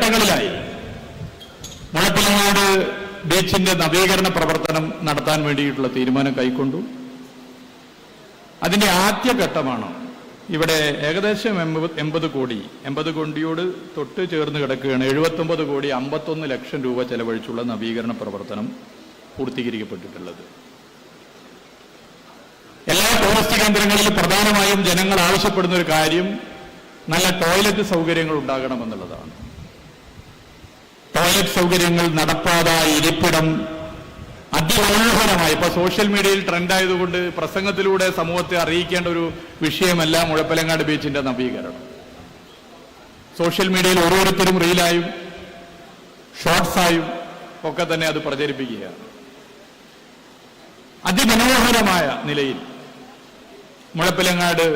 ഘട്ടങ്ങളിലായി മുഴപ്പിലങ്ങാട് ബീച്ചിന്റെ നവീകരണ പ്രവർത്തനം നടത്താൻ വേണ്ടിയിട്ടുള്ള തീരുമാനം കൈക്കൊണ്ടു. അതിന്റെ ആദ്യ ഘട്ടമാണ് ഇവിടെ ഏകദേശം എൺപത് എൺപത് കോടി എൺപത് കോടിയോട് തൊട്ട് ചേർന്ന് കിടക്കുകയാണ്. എഴുപത്തൊമ്പത് കോടി അമ്പത്തൊന്ന് ലക്ഷം രൂപ ചെലവഴിച്ചുള്ള നവീകരണ പ്രവർത്തനം പൂർത്തീകരിക്കപ്പെട്ടിട്ടുള്ളത്. എല്ലാ ടൂറിസ്റ്റ് കേന്ദ്രങ്ങളിലും പ്രധാനമായും ജനങ്ങൾ ആവശ്യപ്പെടുന്ന ഒരു കാര്യം നല്ല ടോയ്ലറ്റ് സൗകര്യങ്ങൾ ഉണ്ടാകണമെന്നുള്ളതാണ്. ടോയ്ലറ്റ് സൗകര്യങ്ങൾ നടപ്പാത ഇരിപ്പിടം അതിമനോഹരമായി. ഇപ്പൊ സോഷ്യൽ മീഡിയയിൽ ട്രെൻഡ് ആയതുകൊണ്ട് പ്രസംഗത്തിലൂടെ സമൂഹത്തെ അറിയിക്കേണ്ട ഒരു വിഷയമല്ല മുഴപ്പലങ്ങാട് ബീച്ചിന്റെ നവീകരണം. സോഷ്യൽ മീഡിയയിൽ ഓരോരുത്തരും റീലായും ഷോർട്സായും ഒക്കെ തന്നെ അത് പ്രചരിപ്പിക്കുകയാണ്. അതിമനോഹരമായ നിലയിൽ മുഴപ്പിലങ്ങാട്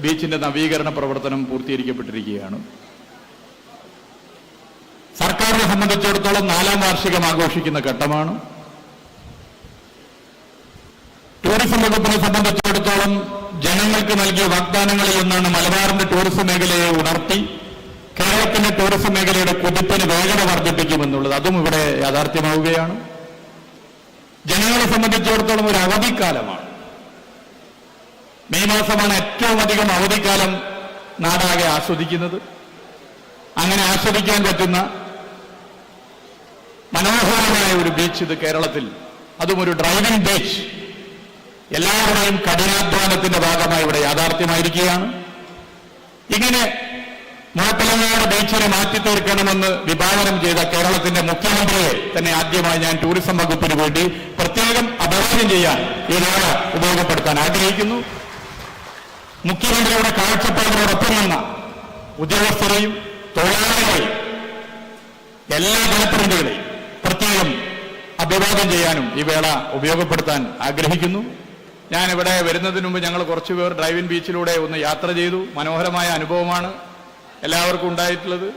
ബീച്ചിന്റെ നവീകരണ പ്രവർത്തനം പൂർത്തീകരിക്കപ്പെട്ടിരിക്കുകയാണ്. സർക്കാരിനെ സംബന്ധിച്ചിടത്തോളം നാലാം വാർഷികം ആഘോഷിക്കുന്ന ഘട്ടമാണ്. ടൂറിസം വകുപ്പിനെ സംബന്ധിച്ചിടത്തോളം ജനങ്ങൾക്ക് നൽകിയ വാഗ്ദാനങ്ങളിൽ ഒന്നാണ് മലബാറിന്റെ ടൂറിസം മേഖലയെ ഉണർത്തി കേരളത്തിന്റെ ടൂറിസം മേഖലയുടെ കുതിപ്പിന് വേഗത വർദ്ധിപ്പിക്കുമെന്നുള്ളത് അതും ഇവിടെ യാഥാർത്ഥ്യമാവുകയാണ്. ജനങ്ങളെ സംബന്ധിച്ചിടത്തോളം ഒരു അവധിക്കാലമാണ്. മെയ് മാസമാണ് ഏറ്റവും അധികം അവധിക്കാലം നാടാകെ ആസ്വദിക്കുന്നത്. അങ്ങനെ ആസ്വദിക്കാൻ പറ്റുന്ന മനോഹരമായ ഒരു ബീച്ച് ഇത് കേരളത്തിൽ. അതും ഒരു ഡ്രൈവിംഗ് ബീച്ച് എല്ലാവരുടെയും കഠിനാധ്വാനത്തിന്റെ ഭാഗമായി ഇവിടെ യാഥാർത്ഥ്യമായിരിക്കുകയാണ്. ഇങ്ങനെ മുഴപ്പിലങ്ങാട് ബീച്ചിനെ മാറ്റി തീർക്കണമെന്ന് വിഭാവനം ചെയ്ത കേരളത്തിന്റെ മുഖ്യമന്ത്രിയെ തന്നെ ആദ്യമായി ഞാൻ ടൂറിസം വകുപ്പിന് വേണ്ടി പ്രത്യേകം അഭിവാദ്യം ചെയ്യാൻ ഈ നാട് ഉപയോഗപ്പെടുത്താൻ ആഗ്രഹിക്കുന്നു. മുഖ്യമന്ത്രിയുടെ കാഴ്ചപ്പാടിനോടൊപ്പം നിന്ന ഉദ്യോഗസ്ഥരെയും തൊഴിലാളികളെയും എല്ലാ ജനപ്രതിനിധികളെയും അഭിവാദ്യം ചെയ്യാനും ഈ വേള ഉപയോഗപ്പെടുത്താൻ ആഗ്രഹിക്കുന്നു. ഞാൻ ഇവിടെ വരുന്നതിന് മുമ്പ് ഞങ്ങൾ കുറച്ചു കുറച്ചുപേർ ഡ്രൈവിൻ ബീച്ചിലൂടെ ഒന്ന് യാത്ര ചെയ്തു. മനോഹരമായ അനുഭവമാണ് എല്ലാവർക്കും ഉണ്ടായിട്ടുള്ളത്.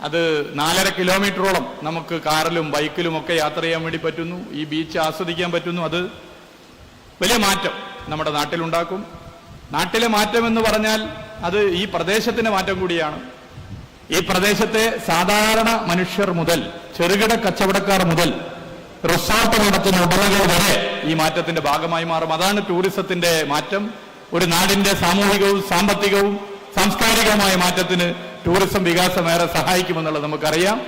അത് നാലര കിലോമീറ്ററോളം നമുക്ക് കാറിലും ബൈക്കിലും ഒക്കെ യാത്ര ചെയ്യാൻ വേണ്ടി പറ്റുന്നു. ഈ ബീച്ച് ആസ്വദിക്കാൻ പറ്റുന്നു. അത് വലിയ മാറ്റം നമ്മുടെ നാട്ടിലുണ്ടാക്കും. നാട്ടിലെ മാറ്റം എന്ന് പറഞ്ഞാൽ അത് ഈ പ്രദേശത്തിന്റെ മാറ്റം കൂടിയാണ്. ഈ പ്രദേശത്തെ സാധാരണ മനുഷ്യർ മുതൽ ചെറുകിട കച്ചവടക്കാർ മുതൽ റിസോർട്ട് നടത്തുന്ന ഉടമകൾ വരെ ഈ മാറ്റത്തിന്റെ ഭാഗമായി മാറും. അതാണ് ടൂറിസത്തിന്റെ മാറ്റം. ഒരു നാടിന്റെ സാമൂഹികവും സാമ്പത്തികവും സാംസ്കാരികവുമായ മാറ്റത്തിന് ടൂറിസം വികാസമേറെ സഹായിക്കുമെന്നുള്ളത് നമുക്കറിയാം.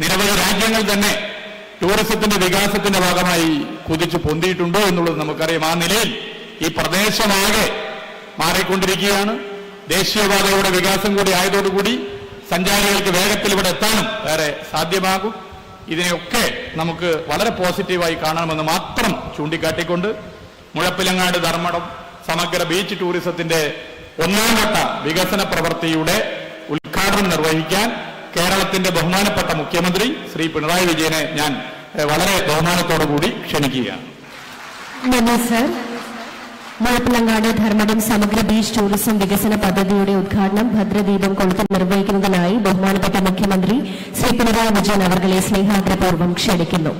നിരവധി രാജ്യങ്ങൾ തന്നെ ടൂറിസത്തിന്റെ വികാസത്തിന്റെ ഭാഗമായി കുതിച്ചു പൊന്തിയിട്ടുണ്ടോ എന്നുള്ളത് നമുക്കറിയാം. ആ നിലയിൽ ഈ പ്രദേശമാകെ മാറിക്കൊണ്ടിരിക്കുകയാണ്. ദേശീയപാതയുടെ വികാസം കൂടി ആയതോടുകൂടി സഞ്ചാരികൾക്ക് വേഗത്തിൽ ഇവിടെ എത്താനും ഏറെ സാധ്യമാകും. ഇതിനെയൊക്കെ നമുക്ക് വളരെ പോസിറ്റീവായി കാണണമെന്ന് മാത്രം ചൂണ്ടിക്കാട്ടിക്കൊണ്ട് മുഴപ്പിലങ്ങാട് ധർമ്മടം സമഗ്ര ബീച്ച് ടൂറിസത്തിന്റെ ഒന്നാം ഘട്ട വികസന പ്രവൃത്തിയുടെ ഉദ്ഘാടനം നിർവഹിക്കാൻ കേരളത്തിന്റെ ബഹുമാനപ്പെട്ട മുഖ്യമന്ത്രി ശ്രീ പിണറായി വിജയനെ ഞാൻ വളരെ ബഹുമാനത്തോടു കൂടി ക്ഷണിക്കുകയാണ് മുഴപ്പിലങ്ങാട് ധർമ്മടം സമഗ്ര ബീച്ച് ടൂറിസം വികസന പദ്ധതിയുടെ ഉദ്ഘാടനം ഭദ്രദീപം കൊളുത്ത് നിർവഹിക്കുന്നതിനായി ബഹുമാനപ്പെട്ട മുഖ്യമന്ത്രി ശ്രീ പിണറായി വിജയൻ അവർകളെ സ്നേഹാഗ്രപൂർവം ക്ഷണിക്കുന്നു.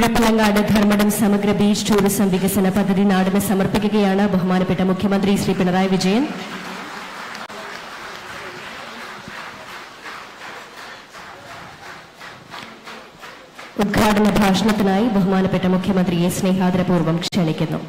മുഴപ്പിലങ്ങാട് ധർമ്മടം സമഗ്ര ബീച്ച് ടൂറിസം വികസന പദ്ധതി നാടിന് സമർപ്പിക്കുകയാണ് ബഹുമാനപ്പെട്ട മുഖ്യമന്ത്രി ശ്രീ പിണറായി വിജയൻ. ഉദ്ഘാടന ഭാഷണത്തിനായി ബഹുമാനപ്പെട്ട മുഖ്യമന്ത്രിയെ സ്നേഹാദരപൂർവം ക്ഷണിക്കുന്നു.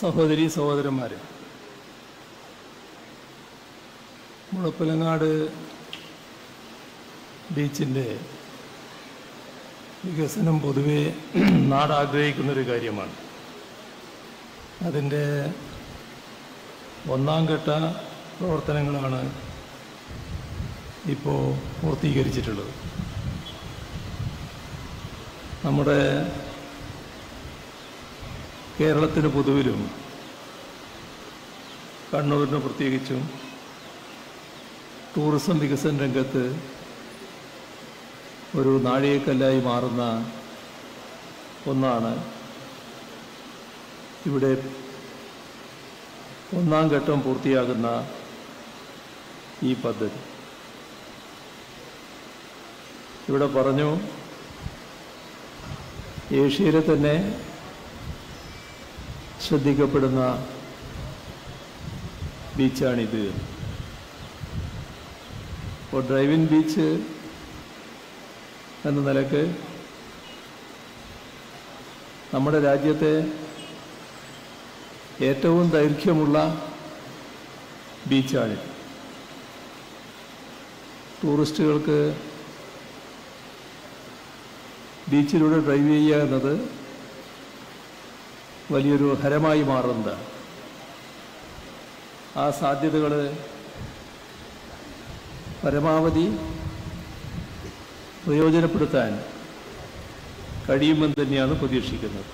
സഹോദരി സഹോദരന്മാരെ മുളപ്പിലങ്ങാട് ബീച്ചിന്റെ വികസനം പൊതുവെ നാട് ആഗ്രഹിക്കുന്നൊരു കാര്യമാണ്. അതിന്റെ ഒന്നാം ഘട്ട പ്രവർത്തനങ്ങളാണ് ഇപ്പോൾ പൂർത്തീകരിച്ചിട്ടുള്ളത്. നമ്മുടെ കേരളത്തിന് പൊതുവിലും കണ്ണൂരിന് പ്രത്യേകിച്ചും ടൂറിസം വികസന രംഗത്ത് ഒരു നാഴികക്കല്ലായി മാറുന്ന ഒന്നാണ്. ഇവിടെ ഒന്നാം ഘട്ടം പൂർത്തിയാകുന്ന ഈ പദ്ധതി. ഇവിടെ പറഞ്ഞു ഏഷ്യയിലെ തന്നെ ശ്രദ്ധിക്കപ്പെടുന്ന ബീച്ചാണിത്. ഇപ്പോൾ ഡ്രൈവിൻ ബീച്ച് എന്ന നിലയ്ക്ക് നമ്മുടെ രാജ്യത്തെ ഏറ്റവും ദൈർഘ്യമുള്ള ബീച്ചാണ്. ടൂറിസ്റ്റുകൾക്ക് ബീച്ചിലൂടെ ഡ്രൈവ് ചെയ്യുക എന്നത് വലിയൊരു ഹരമായി മാറുന്നത്. ആ സാധ്യതകൾ പരമാവധി പ്രയോജനപ്പെടുത്താൻ കഴിയുമെന്ന് തന്നെയാണ് പ്രതീക്ഷിക്കുന്നത്.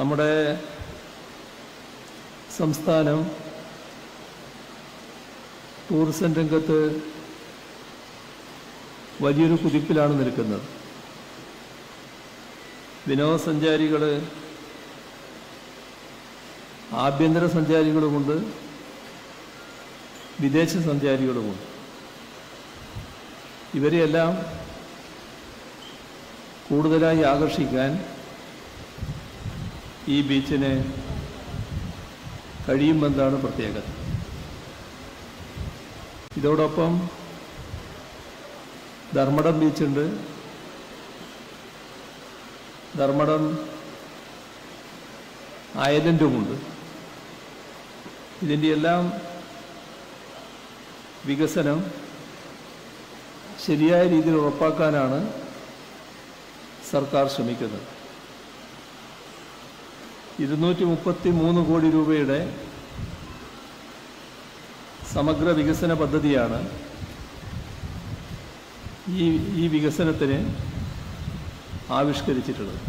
നമ്മുടെ സംസ്ഥാനം ടൂറിസം രംഗത്ത് വലിയൊരു കുതിപ്പിലാണ് നിൽക്കുന്നത്. വിനോദസഞ്ചാരികൾ ആഭ്യന്തര സഞ്ചാരികളുമുണ്ട് വിദേശ സഞ്ചാരികളുമുണ്ട് ഇവരെയെല്ലാം കൂടുതലായി ആകർഷിക്കാൻ ഈ ബീച്ചിന് കഴിയുമെന്നാണ് പ്രത്യേകത. ഇതോടൊപ്പം ധർമ്മടം ബീച്ചുണ്ട്. ധർമ്മടം ഐലൻഡുമുണ്ട് ഇതിന്റെ എല്ലാം വികസനം ശരിയായ രീതിയിൽ ഉറപ്പാക്കാനാണ് സർക്കാർ ശ്രമിക്കുന്നത്. ഇരുന്നൂറ്റി മുപ്പത്തി മൂന്ന് കോടി രൂപയുടെ സമഗ്ര വികസന പദ്ധതിയാണ് ഈ ഈ വികസനത്തിന് ആവിഷ്കരിച്ചിട്ടുള്ളത്.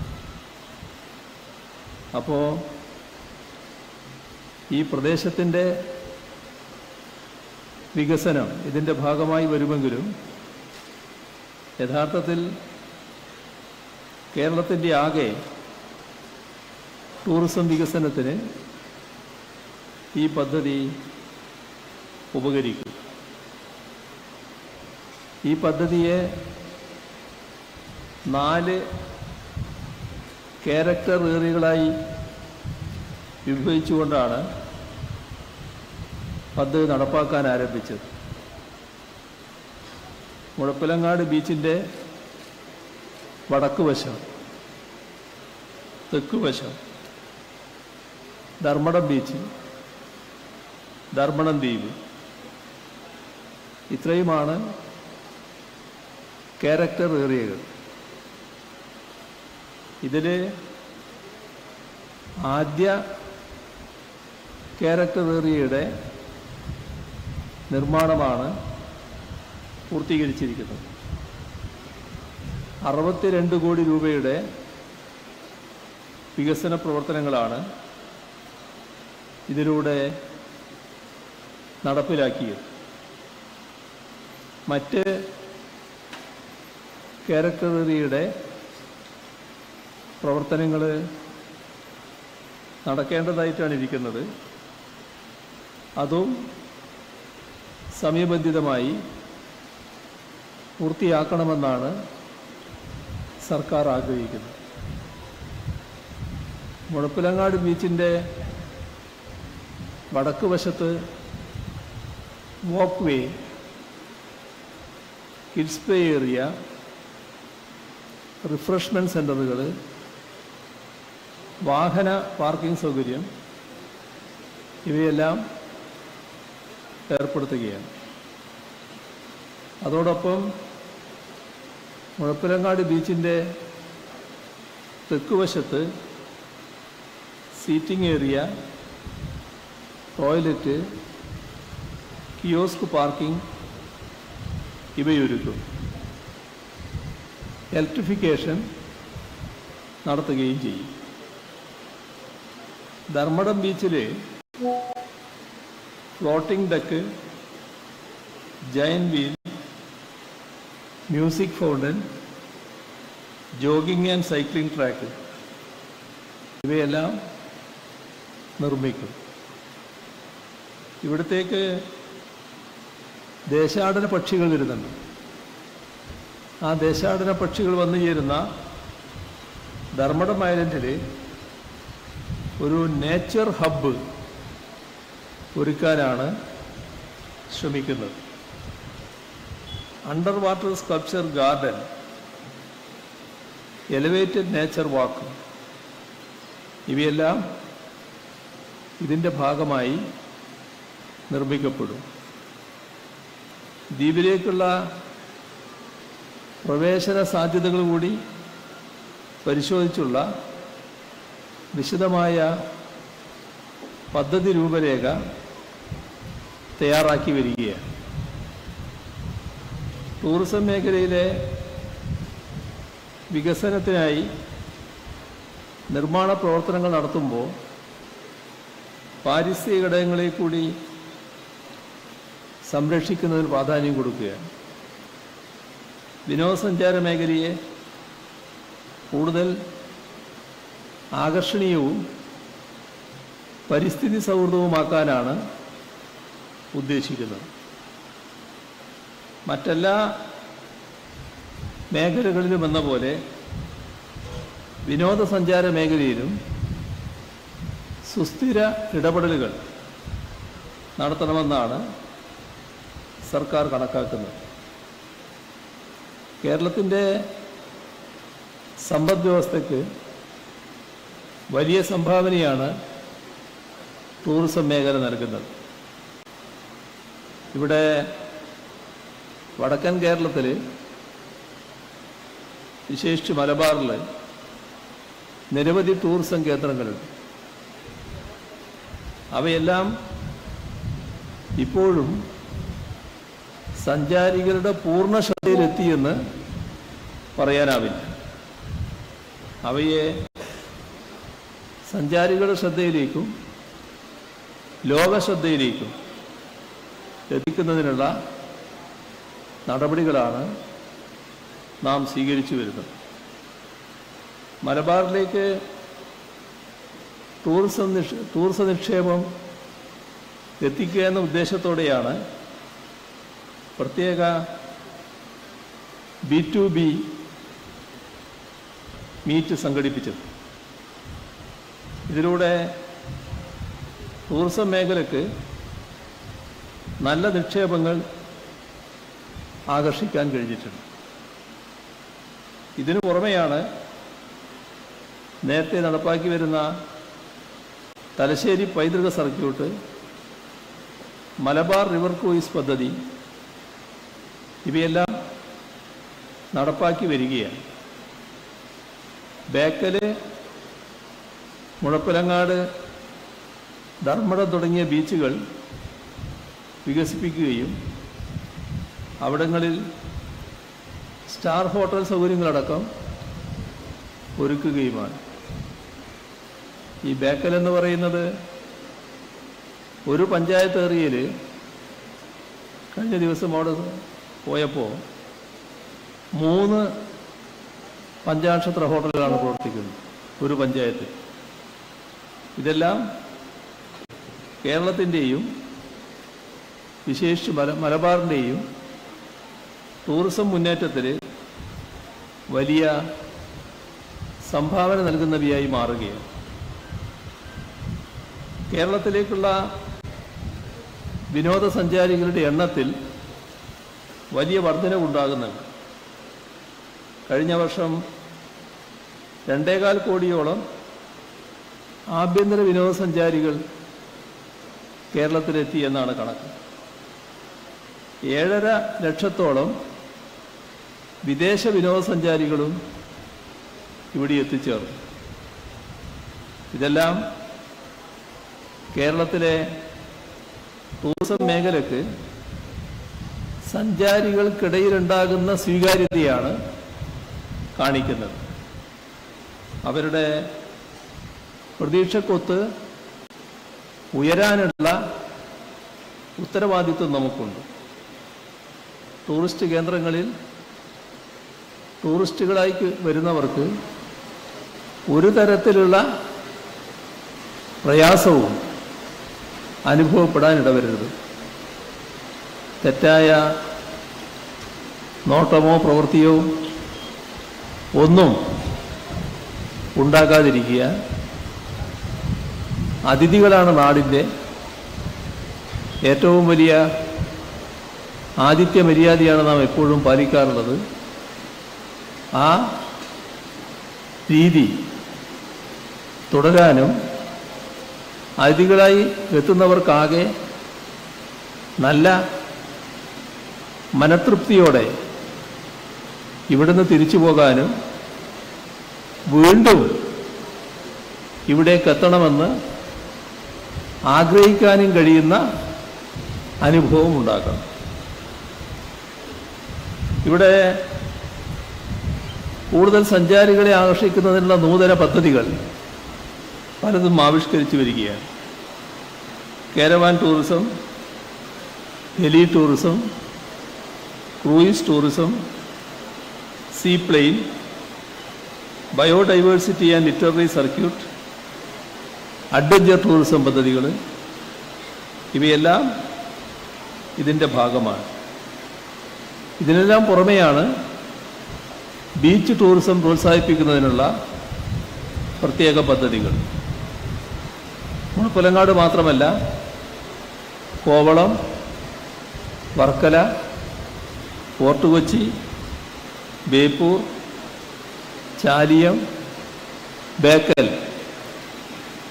അപ്പോൾ ഈ പ്രദേശത്തിന്റെ വികസനം ഇതിന്റെ ഭാഗമായി വരുമെങ്കിലും യഥാർത്ഥത്തിൽ കേരളത്തിന്റെ ആകെ ടൂറിസം വികസനത്തിന് ഈ പദ്ധതി ഉപകരിക്കും. ഈ പദ്ധതിയെ നാല് ക്യാരക്ടർ ഏറികളായി വിഭജിച്ചുകൊണ്ടാണ് പദ്ധതി നടപ്പാക്കാൻ ആരംഭിച്ചത്. മുഴപ്പിലങ്ങാട് ബീച്ചിന്റെ വടക്ക് വശം തെക്ക് വശം ധർമ്മടം ബീച്ച് ധർമ്മടം ദ്വീപ്. ഇത്രയുമാണ് ക്യാരക്ടർ ഏറിയകൾ. ഇതിൽ ആദ്യ ക്യാരക്ടർ ഏറിയയുടെ നിർമ്മാണമാണ് പൂർത്തീകരിച്ചിരിക്കുന്നത്. അറുപത്തിരണ്ട് കോടി രൂപയുടെ വികസന പ്രവർത്തനങ്ങളാണ് ഇതിലൂടെ നടപ്പിലാക്കിയത്. മറ്റ് കാറ്റഗറിയുടെ പ്രവർത്തനങ്ങൾ നടക്കേണ്ടതായിട്ടാണ് ഇരിക്കുന്നത്. അതും സമയബന്ധിതമായി പൂർത്തിയാക്കണമെന്നാണ് സർക്കാർ ആഗ്രഹിക്കുന്നത്. മുഴപ്പിലങ്ങാട് ബീച്ചിന്റെ വടക്ക് വശത്ത് walk way kids play area refreshment സെന്ററുകൾ വാഹന പാർക്കിംഗ് സൗകര്യം ഇവയെല്ലാം ഏർപ്പെടുത്തുകയാണ്. അതോടൊപ്പം മുഴപ്പിലങ്ങാട് ബീച്ചിന്റെ തെക്കുവശത്ത് seating area toilet kiosk parking ഇവയൊരുക്കും. Electrification നടത്തുകയും ചെയ്യും. ധർമ്മടം ബീച്ചിൽ floating duck giant wheel music fountain jogging and cycling track ഇവയെല്ലാം നിർമ്മിക്കും. ഇവിടത്തേക്ക് ദേശാടന പക്ഷികൾ വരുന്നുണ്ട്. ആ ദേശാടന പക്ഷികൾ വന്നു ചേരുന്ന ധർമ്മടം ഐലൻഡിൽ ഒരു നേച്ചർ ഹബ്ബ് ഒരുക്കാനാണ് ശ്രമിക്കുന്നത്. Under water sculpture garden elevated nature walk ഇവയെല്ലാം ഇതിന്റെ ഭാഗമായി നിർമ്മിക്കപ്പെടും. ദ്വീപിലേക്കുള്ള പ്രവേശന സാധ്യതകൾ കൂടി പരിശോധിച്ചുള്ള വിശദമായ പദ്ധതി രൂപരേഖ തയ്യാറാക്കി വരികയാണ്. ടൂറിസം മേഖലയിലെ വികസനത്തിനായി നിർമ്മാണ പ്രവർത്തനങ്ങൾ നടത്തുമ്പോൾ പാരിസ്ഥിതിക ഘടകങ്ങളെ കൂടി സംരക്ഷിക്കുന്നതിന് പ്രാധാന്യം കൊടുക്കുകയാണ്. വിനോദസഞ്ചാര മേഖലയെ കൂടുതൽ ആകർഷണീയവും പരിസ്ഥിതി സൗഹൃദവുമാക്കാനാണ് ഉദ്ദേശിക്കുന്നത്. മറ്റെല്ലാ മേഖലകളിലും എന്ന പോലെ വിനോദസഞ്ചാര മേഖലയിലും സുസ്ഥിര ഇടപെടലുകൾ നടത്തണമെന്നാണ് സർക്കാർ കണക്കാക്കുന്നത്. കേരളത്തിന്റെ സമ്പദ് വ്യവസ്ഥയ്ക്ക് വലിയ സംഭാവനയാണ് ടൂറിസം മേഖല നൽകുന്നത്. ഇവിടെ വടക്കൻ കേരളത്തിൽ വിശേഷിച്ച് മലബാറിൽ നിരവധി ടൂറിസം കേന്ദ്രങ്ങളുണ്ട്. അവയെല്ലാം ഇപ്പോഴും സഞ്ചാരികളുടെ പൂർണ ശ്രദ്ധയിലെത്തിയെന്ന് പറയാനാവില്ല. അവയെ സഞ്ചാരികളുടെ ശ്രദ്ധയിലേക്കും ലോക ശ്രദ്ധയിലേക്കും എത്തിക്കുന്നതിനുള്ള നടപടികളാണ് നാം സ്വീകരിച്ചു വരുന്നത്. മലബാറിലേക്ക് ടൂറിസം നിക്ഷ ടൂറിസം നിക്ഷേപം എത്തിക്കുക എന്ന ഉദ്ദേശത്തോടെയാണ് പ്രത്യേക ബി ടു ബി മീറ്റ് സംഘടിപ്പിച്ചത്. ഇതിലൂടെ ടൂറിസം മേഖലയ്ക്ക് നല്ല നിക്ഷേപങ്ങൾ ആകർഷിക്കാൻ കഴിഞ്ഞിട്ടുണ്ട്. ഇതിനു പുറമെയാണ് നേരത്തെ നടപ്പാക്കി വരുന്ന തലശ്ശേരി പൈതൃക സർക്യൂട്ട് മലബാർ റിവർ ക്രൂയിസ് പദ്ധതി ഇവയെല്ലാം നടപ്പാക്കി വരികയാണ്. ബേക്കൽ മുഴപ്പിലങ്ങാട് ധർമ്മടം തുടങ്ങിയ ബീച്ചുകൾ വികസിപ്പിക്കുകയും അവിടങ്ങളിൽ സ്റ്റാർ ഹോട്ടൽ സൗകര്യങ്ങളടക്കം ഒരുക്കുകയുമാണ്. ഈ ബേക്കൽ എന്ന് പറയുന്നത് ഒരു പഞ്ചായത്ത് ഏറിയയിൽ കഴിഞ്ഞ ദിവസം അവിടെ പോയപ്പോൾ മൂന്ന് പഞ്ചാക്ഷത്ര ഹോട്ടലുകളാണ് പ്രവർത്തിക്കുന്നത് ഒരു പഞ്ചായത്തിൽ. ഇതെല്ലാം കേരളത്തിന്റെയും വിശേഷിച്ച് മല മലബാറിന്റെയും ടൂറിസം മുന്നേറ്റത്തിൽ വലിയ സംഭാവന നൽകുന്നവയായി മാറുകയാണ്. കേരളത്തിലേക്കുള്ള വിനോദസഞ്ചാരികളുടെ എണ്ണത്തിൽ വലിയ വർധനവുണ്ടാകുന്നുണ്ട്. കഴിഞ്ഞ വർഷം രണ്ടേകാൽ കോടിയോളം ആഭ്യന്തര വിനോദസഞ്ചാരികൾ കേരളത്തിലെത്തി എന്നാണ് കണക്ക്. ഏഴര ലക്ഷത്തോളം വിദേശ വിനോദസഞ്ചാരികളും ഇവിടെ എത്തിച്ചേർന്നു. ഇതെല്ലാം കേരളത്തിലെ ടൂറിസം മേഖലക്ക് സഞ്ചാരികൾക്കിടയിലുണ്ടാകുന്ന സ്വീകാര്യതയാണ് കാണിക്കുന്നത്. അവരുടെ പ്രതീക്ഷക്കൊത്ത് ഉയരാനുള്ള ഉത്തരവാദിത്വം നമുക്കുണ്ട്. ടൂറിസ്റ്റ് കേന്ദ്രങ്ങളിൽ ടൂറിസ്റ്റുകളായി വരുന്നവർക്ക് ഒരു തരത്തിലുള്ള പ്രയാസവും അനുഭവപ്പെടാൻ ഇടവരരുത്. തെറ്റായ നോട്ടമോ പ്രവൃത്തിയോ ഒന്നും ഉണ്ടാകാതിരിക്കുക. അതിഥികളാണ് നാടിന്റെ ഏറ്റവും വലിയ ആതിഥ്യ മര്യാദയാണ് നാം എപ്പോഴും പാലിക്കാറുള്ളത്. ആ രീതി തുടരാനും അതിഥികളായി എത്തുന്നവർക്കാകെ നല്ല മനതൃപ്തിയോടെ ഇവിടുന്ന് തിരിച്ചു പോകാനും വീണ്ടും ഇവിടേക്ക് എത്തണമെന്ന് ആഗ്രഹിക്കാനും കഴിയുന്ന അനുഭവം ഉണ്ടാക്കണം. ഇവിടെ കൂടുതൽ സഞ്ചാരികളെ ആകർഷിക്കുന്നതിനുള്ള നൂതന പദ്ധതികൾ പലതും ആവിഷ്കരിച്ചു വരികയാണ്. Caravan tourism heli tourism cruise tourism sea plane biodiversity and literary circuit adventure tourism പദ്ധതികൾ ഇവയെല്ലാം ഇതിന്റെ ഭാഗമാണ്. ഇതിനെല്ലാം പുറമെയാണ് ബീച്ച് ടൂറിസം പ്രോത്സാഹിപ്പിക്കുന്നതിനുള്ള പ്രത്യേക പദ്ധതികൾ. മുളപ്പുലങ്ങാട് മാത്രമല്ല കോവളം വർക്കല ഫോർട്ട് കൊച്ചി ബേപ്പൂർ ചാലിയം ബേക്കൽ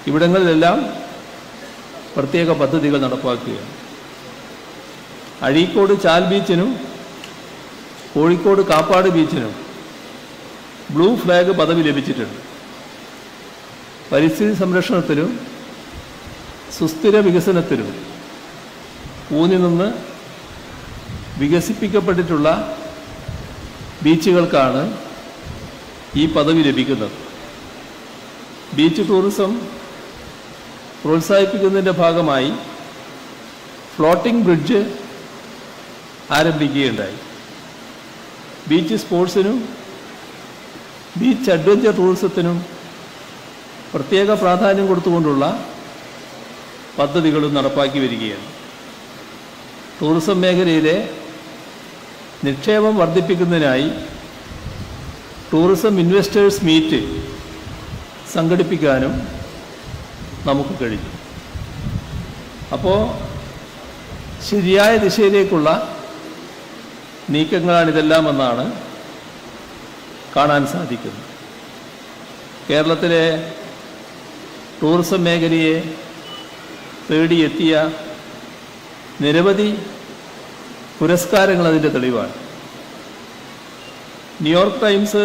ഇവിടങ്ങളിലെല്ലാം പ്രത്യേക പദ്ധതികൾ നടപ്പാക്കുകയാണ്. അഴീക്കോട് ചാൽ ബീച്ചിനും കോഴിക്കോട് കാപ്പാട് ബീച്ചിനും ബ്ലൂ ഫ്ലാഗ് പദവി ലഭിച്ചിട്ടുണ്ട്. പരിസ്ഥിതി സംരക്ഷണത്തിനും സുസ്ഥിര വികസനത്തിനും ഊന്നി നിന്ന് വികസിപ്പിക്കപ്പെട്ടിട്ടുള്ള ബീച്ചുകൾക്കാണ് ഈ പദവി ലഭിക്കുന്നത്. ബീച്ച് ടൂറിസം പ്രോത്സാഹിപ്പിക്കുന്നതിന്റെ ഭാഗമായി ഫ്ലോട്ടിംഗ് ബ്രിഡ്ജ് ആരംഭിക്കുകയുണ്ടായി. ബീച്ച് സ്പോർട്സിനും ബീച്ച് അഡ്വഞ്ചർ ടൂറിസത്തിനും പ്രത്യേക പ്രാധാന്യം കൊടുത്തുകൊണ്ടുള്ള പദ്ധതികളും നടപ്പാക്കി വരികയാണ്. ടൂറിസം മേഖലയിലെ നിക്ഷേപം വർദ്ധിപ്പിക്കുന്നതിനായി ടൂറിസം ഇൻവെസ്റ്റേഴ്സ് മീറ്റ് സംഘടിപ്പിക്കാനും നമുക്ക് കഴിയും അപ്പോൾ ശരിയായ ദിശയിലേക്കുള്ള നീക്കങ്ങളാണിതെല്ലാം എന്നാണ് കാണാൻ സാധിക്കുന്നത്. കേരളത്തിലെ ടൂറിസം മേഖലയെ തേടിയെത്തിയ നിരവധി പുരസ്കാരങ്ങൾ അതിന്റെ തെളിവാണ്. ന്യൂയോർക്ക് ടൈംസ്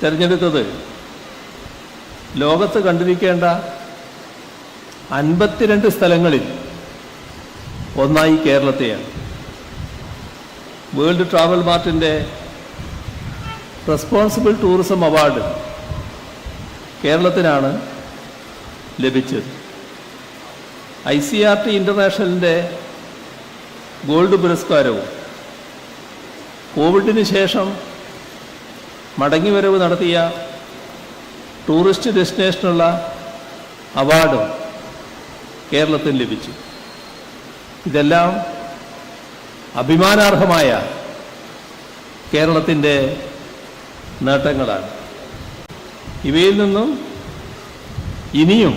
തിരഞ്ഞെടുത്തത് ലോകത്ത് കണ്ടിരിക്കേണ്ട അൻപത്തിരണ്ട് സ്ഥലങ്ങളിൽ ഒന്നായി കേരളത്തെയാണ്. വേൾഡ് ട്രാവൽ മാർട്ടിന്റെ റെസ്പോൺസിബിൾ ടൂറിസം അവാർഡ് കേരളത്തിനാണ് ലഭിച്ചത്. ഐ സി ആർ ടി ഇന്റർനാഷണലിന്റെ ഗോൾഡ് പുരസ്കാരവും കോവിഡിന് ശേഷം മടങ്ങിവരവ് നടത്തിയ ടൂറിസ്റ്റ് ഡെസ്റ്റിനേഷനുള്ള അവാർഡ് കേരളത്തിന് ലഭിച്ചു. ഇതെല്ലാം അഭിമാനാർഹമായ കേരളത്തിന്റെ നേട്ടങ്ങളാണ്. ഇവയിൽ നിന്നും ഇനിയും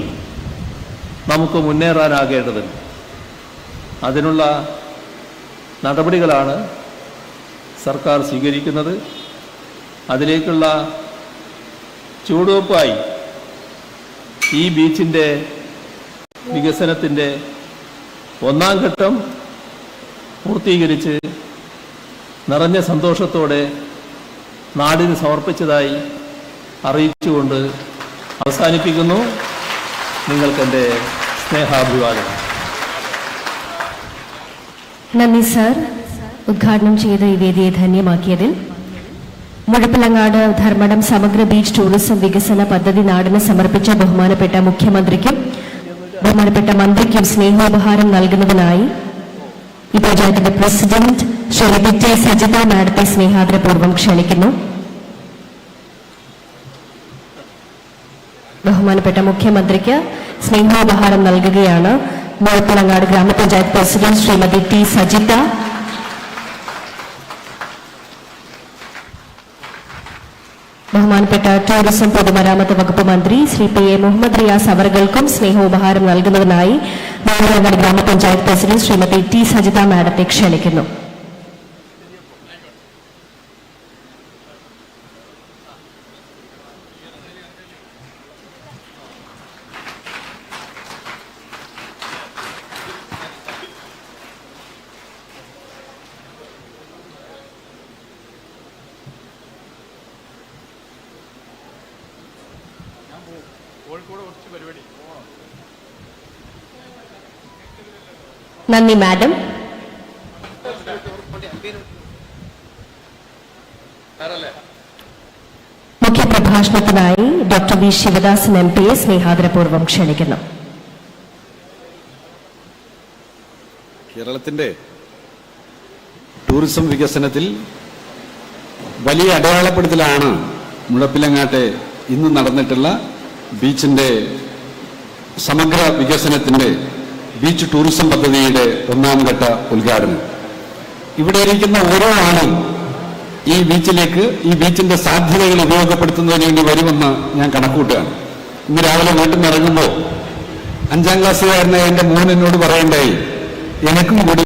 നമുക്ക് മുന്നേറാനാകേണ്ടതുണ്ട്. അതിനുള്ള നടപടികളാണ് സർക്കാർ സ്വീകരിക്കുന്നത്. അതിലേക്കുള്ള ചുവടുവെപ്പായി ഈ ബീച്ചിന്റെ വികസനത്തിന്റെ ഒന്നാം ഘട്ടം പൂർത്തീകരിച്ച് നിറഞ്ഞ സന്തോഷത്തോടെ നാടിന് സമർപ്പിച്ചതായി അറിയിച്ചുകൊണ്ട് അവസാനിപ്പിക്കുന്നു. നിങ്ങൾക്കെന്റെ സ്നേഹാഭിവാദം. നന്ദി സാർ. ഉദ്ഘാടനം ചെയ്ത് ഈ വേദിയെ ധന്യമാക്കിയതിൽ മുഴപ്പിലങ്ങാട് ധർമ്മടം സമഗ്ര ബീച്ച് ടൂറിസം വികസന പദ്ധതി നാടിന് സമർപ്പിച്ച ബഹുമാനപ്പെട്ട മുഖ്യമന്ത്രിക്കും ബഹുമാനപ്പെട്ട മന്ത്രിക്കും സ്നേഹോപഹാരം നൽകുന്നതിനായി ഈ പഞ്ചായത്തിന്റെ പ്രസിഡന്റ് ശ്രീമതി ടി സജിത മാഡത്തെ സ്നേഹാദരപൂർവം ക്ഷണിക്കുന്നു. ബഹുമാനപ്പെട്ട മുഖ്യമന്ത്രിക്ക് സ്നേഹോപഹാരം നൽകുകയാണ് മുഴപ്പിലങ്ങാട് ഗ്രാമപഞ്ചായത്ത് പ്രസിഡന്റ് ശ്രീമതി ടി സജിത ബഹുമാനപ്പെട്ട ടൂറിസം പൊതുമരാമത്ത് വകുപ്പ് മന്ത്രി ശ്രീ പി എ മുഹമ്മദ് റിയാസ് അവർകൾക്കും സ്നേഹോപഹാരം നൽകുന്നതിനായി മുഴപ്പിലങ്ങാട് ഗ്രാമപഞ്ചായത്ത് പ്രസിഡന്റ് ശ്രീമതി ടി സജിത മാഡത്തെ ക്ഷണിക്കുന്നു. നന്ദി മാഡം. മുഖ്യപ്രഭാഷണത്തിനായി ഡോക്ടർ വി ശിവദാസൻ എം പിയെ സ്നേഹാദരപൂർവം ക്ഷണിക്കുന്നു. കേരളത്തിന്റെ ടൂറിസം വികസനത്തിൽ വലിയ അടയാളപ്പെടുത്തലാണ് മുഴപ്പിലങ്ങാട്ടെ ഇന്ന് നടന്നിട്ടുള്ള ബീച്ചിന്റെ സമഗ്ര വികസനത്തിന്റെ ബീച്ച് ടൂറിസം പദ്ധതിയുടെ ഒന്നാം ഘട്ട ഉദ്ഘാടനം. ഇവിടെ ഇരിക്കുന്ന ഓരോ ആളും ഈ ബീച്ചിലേക്ക് ഈ ബീച്ചിന്റെ സാധ്യതകൾ ഉപയോഗപ്പെടുത്തുന്നതിന് വേണ്ടി വരുമെന്ന് ഞാൻ കണക്കൂട്ടുകയാണ് ഇന്ന് രാവിലെ വീട്ടിൽ നിന്ന് ഇറങ്ങുമ്പോൾ അഞ്ചാം ക്ലാസ്സുകാരനെ എന്റെ മോൻ എന്നോട് പറയണ്ടായി എനിക്കും കൂടി